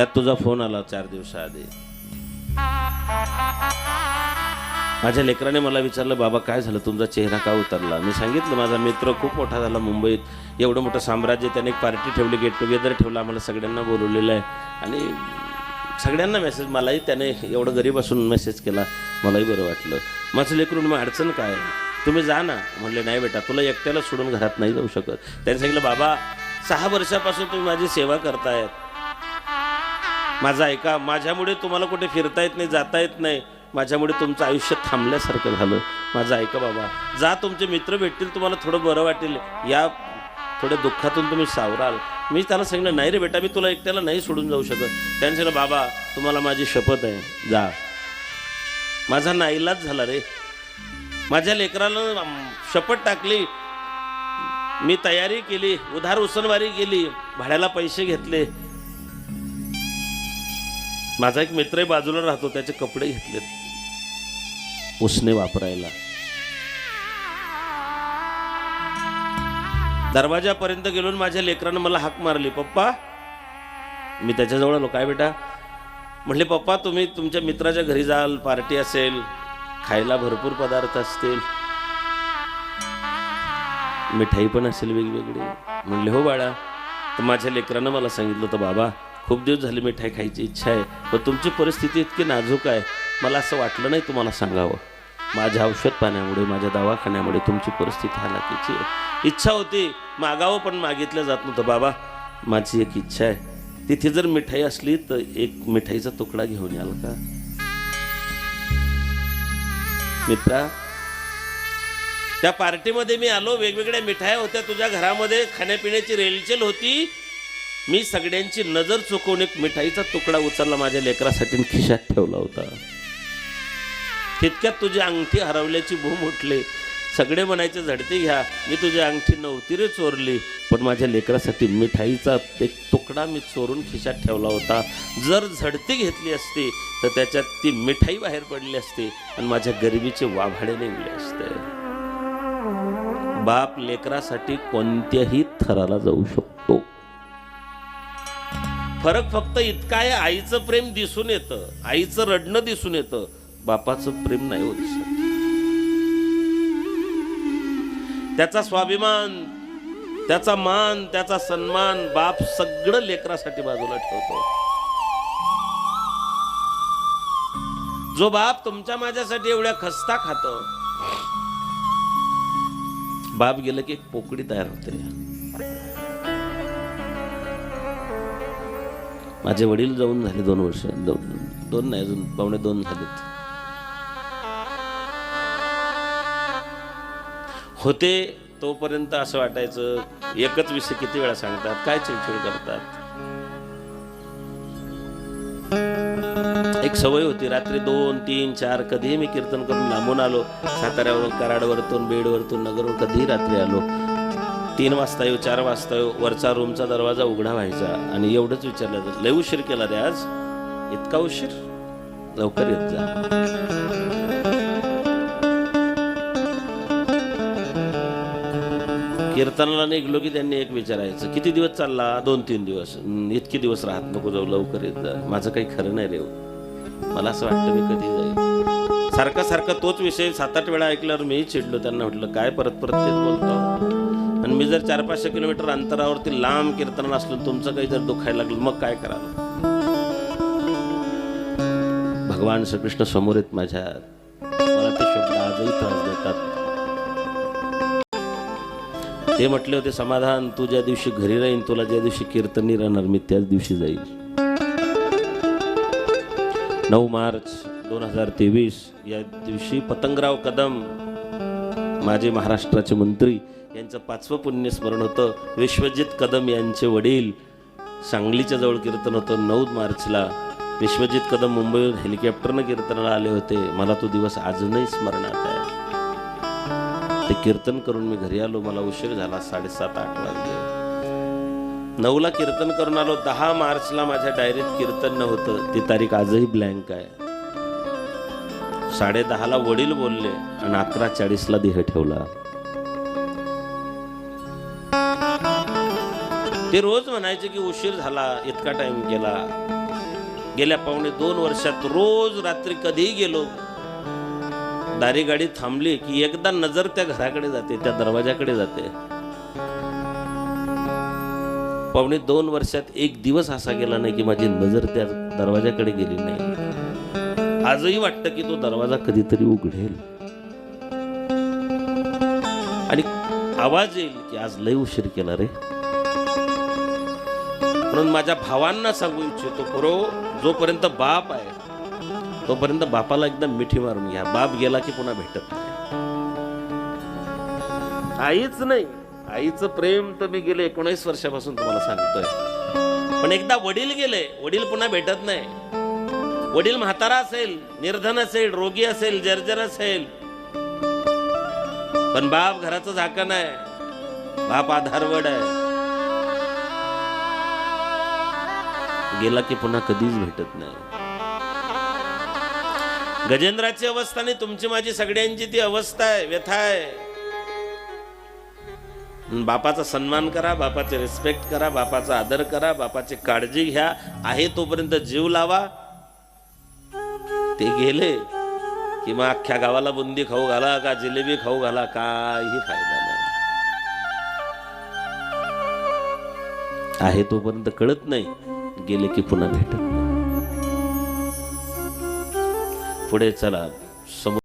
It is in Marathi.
त्यात तुझा फोन आला चार दिवसाआधी. माझ्या लेकराने मला विचारलं बाबा काय झालं? तुमचा चेहरा का उतरला? मी सांगितलं माझा मित्र खूप मोठा झाला मुंबईत. एवढं मोठं साम्राज्य त्याने एक पार्टी ठेवली गेट टुगेदर ठेवलं आम्हाला सगळ्यांना बोलवलेलं आहे. आणि सगळ्यांना मेसेज मलाही त्याने एवढं गरीब असून मेसेज केला. मलाही बरं वाटलं. माझं लेकरून मग अडचण काय? तुम्ही जा ना. म्हणले नाही बेटा तुला एकट्याला सोडून घरात नाही जाऊ शकत. त्याने सांगितलं बाबा सहा वर्षापासून तुम्ही माझी सेवा करतायत. माझं ऐका माझ्यामुळे तुम्हाला कुठे फिरता येत नाही जाता येत नाही माझ्यामुळे तुमचं आयुष्य थांबल्यासारखं झालं. माझं ऐका बाबा जा तुमचे मित्र भेटतील तुम्हाला थोडं बरं वाटेल. या थोड्या दुःखातून तुम्ही सावराल. मी त्याला सांगितलं नाही रे बेटा मी तुला एकट्याला नाही सोडून जाऊ शकत. त्याने सांगितलं बाबा तुम्हाला माझी शपथ आहे. जा. माझा नाईलाज झाला रे. माझ्या लेकराला शपथ टाकली. मी तयारी केली उधार उसनवारी केली भाड्याला पैसे घेतले. माझा एक मित्रही बाजूला राहतो त्याचे कपडे घेतलेत. उसने वापरायला. दरवाजापर्यंत गेलो माझ्या लेकरानं मला हाक मारली पप्पा मी त्याच्याजवळ आलो. काय बेटा? म्हटले पप्पा तुम्ही तुमच्या मित्राच्या घरी जाल पार्टी असेल खायला भरपूर पदार्थ असतील. मिठाई पण असेल वेगवेगळी. म्हणले हो बाळा. तर माझ्या लेकरानं मला सांगितलं होतं बाबा खूप दिवस झाले मिठाई खायची इच्छा आहे पण तुमची परिस्थिती इतकी नाजूक आहे. मला असं वाटलं नाही तुम्हाला सांगावं. माझ्या औषध पाण्यामुळे माझ्या दवाखान्यामुळे तुमची परिस्थिती हालाकीची आहे. इच्छा होती मागावं पण मागितलं जात नव्हतं. बाबा माझी एक इच्छा आहे. तिथे जर मिठाई असली तर एक मिठाईचा तुकडा घेऊन याल का? मित्रा त्या पार्टीमध्ये मी आलो. वेगवेगळ्या मिठाया होत्या तुझ्या घरामध्ये. खाण्यापिण्याची रेलचेल होती. मी सगळ्यांची नजर चुकवून एक मिठाईचा तुकडा उचलला माझ्या लेकरासाठी खिशात ठेवला होता. तितक्यात तुझी अंगठी हरवल्याची भूम उठली. सगळे म्हणायचे झडते घ्या. मी तुझी अंगठी नव्हती रे चोरली पण माझ्या लेकरासाठी मिठाईचा एक तुकडा मी चोरून खिशात ठेवला होता. जर झडती घेतली असती तर त्याच्यात ती मिठाई बाहेर पडली असती आणि माझ्या गरिबीचे वाभाडे निघले असते. बाप लेकरासाठी कोणत्याही थराला जाऊ शकतो. फरक फक्त इतका आहे आईचं प्रेम दिसून येतं आईचं रडणं दिसून येतं. बापाचं प्रेम नाही होत दिसत. त्याचा स्वाभिमान त्याचा मान त्याचा सन्मान बाप सगळं लेकरासाठी बाजूला ठेवतो. जो बाप तुमच्या माझ्यासाठी एवढ्या खस्ता खातो बाप गेलं की एक पोकळी तयार होते. माझे वडील जाऊन झाले दोन वर्ष. दोन दोन नाही अजून पावणे दोन झालेत. होते तोपर्यंत असं वाटायचं एकच विषय किती वेळा सांगतात काय चिडचिड करतात? एक सवय होती रात्री दोन तीन चार कधीही मी कीर्तन करून लांबून आलो. साताऱ्यावरून कराडवरतून बेडवरतून नगरवरून कधीही रात्री आलो. तीन वाजता येऊ चार वाजता येऊ वरचा रूमचा दरवाजा उघडा व्हायचा. आणि एवढंच विचारलं जातं, लय उशीर केला रे आज. इतका उशीर? लवकर येत जा. कीर्तनाला निघलो की त्यांनी एक विचारायचं किती दिवस चालला? दोन तीन दिवस. इतके दिवस राहत नको जाऊ लवकर येत जा. माझं काही खरं नाही रे हो. मला असं वाटतं मी कधी जाईल सारखा सारखा तोच विषय सात आठ वेळा ऐकल्यावर मी चिडलो. त्यांना म्हटलं काय परत परत तेच बोलतो? आणि मी जर चार पाचशे किलोमीटर अंतरावरती लांब कीर्तन असलो तुमचं काही जर दुखायला लागलं मग काय करावं? भगवान श्रीकृष्ण समोर आहेत माझ्या. मला ते शब्द आजही त्रास देतात. ते म्हटले होते समाधान तू ज्या दिवशी घरी राहीन तुला ज्या दिवशी कीर्तनी राहणार मी त्याच दिवशी जाईल नऊ मार्च दोन हजार तेवीस या दिवशी पतंगराव कदम माझे महाराष्ट्राचे मंत्री यांचं पाचवं पुण्यस्मरण होतं. विश्वजित कदम यांचे वडील सांगलीच्या जवळ कीर्तन होतं. नऊ मार्चला विश्वजित कदम मुंबईहून हेलिकॉप्टरनं कीर्तनाला आले होते. मला तो दिवस अजूनही स्मरणात आहे. ते कीर्तन करून मी घरी आलो. मला उशीर झाला. साडेसात आठ वाजले. नऊला कीर्तन करून आलो. दहा मार्चला माझ्या डायरीत कीर्तन नव्हतं ती तारीख आजही ब्लँक आहे. साडे दहाला वडील बोलले आणि अकरा चाळीसला देह ठेवला. ते रोज म्हणायचे की उशीर झाला इतका टाइम गेला. गेल्या पावणे दोन वर्षात रोज रात्री कधीही गेलो दारी गाडी थांबली की एकदा नजर त्या घराकडे जाते त्या दरवाजाकडे जाते. पावणे दोन वर्षात एक दिवस असा गेला नाही की माझी नजर त्या दरवाजाकडे गेली नाही. आजही वाटतं की तो दरवाजा कधीतरी उघडेल. आणि आवाज येईल की आज लय उशीर केला रे. म्हणून माझ्या भावांना सांगू इच्छितो पुरो जोपर्यंत बाप आहे तोपर्यंत बापाला एकदम मिठी मारून घ्या. बाप गेला की पुन्हा भेटत नाही. आईच नाही. आईचं प्रेम तर मी गेले एकोणीस वर्षापासून तुम्हाला सांगतोय. पण एकदा वडील गेले वडील पुन्हा भेटत नाही. वडील म्हातारा असेल निर्धन असेल रोगी असेल जर्जर असेल. पण बाप घराचं झाकण आहे. बाप आधारवड आहे. गेला की पुन्हा कधीच भेटत नाही. गजेंद्राची अवस्था नाही तुमची माझी सगळ्यांची ती अवस्था आहे व्यथा आहे. बापाचा सन्मान करा बापाचे रिस्पेक्ट करा बापाचा आदर करा बापाची काळजी घ्या आहे तोपर्यंत जीव लावा. ते गेले कि मग अख्ख्या गावाला बुंदी खाऊ घाला का जिलेबी खाऊ घाला काही फायदा नाही. आहे तोपर्यंत कळत नाही. गेले की पुन्हा भेटत पुढे चला समोर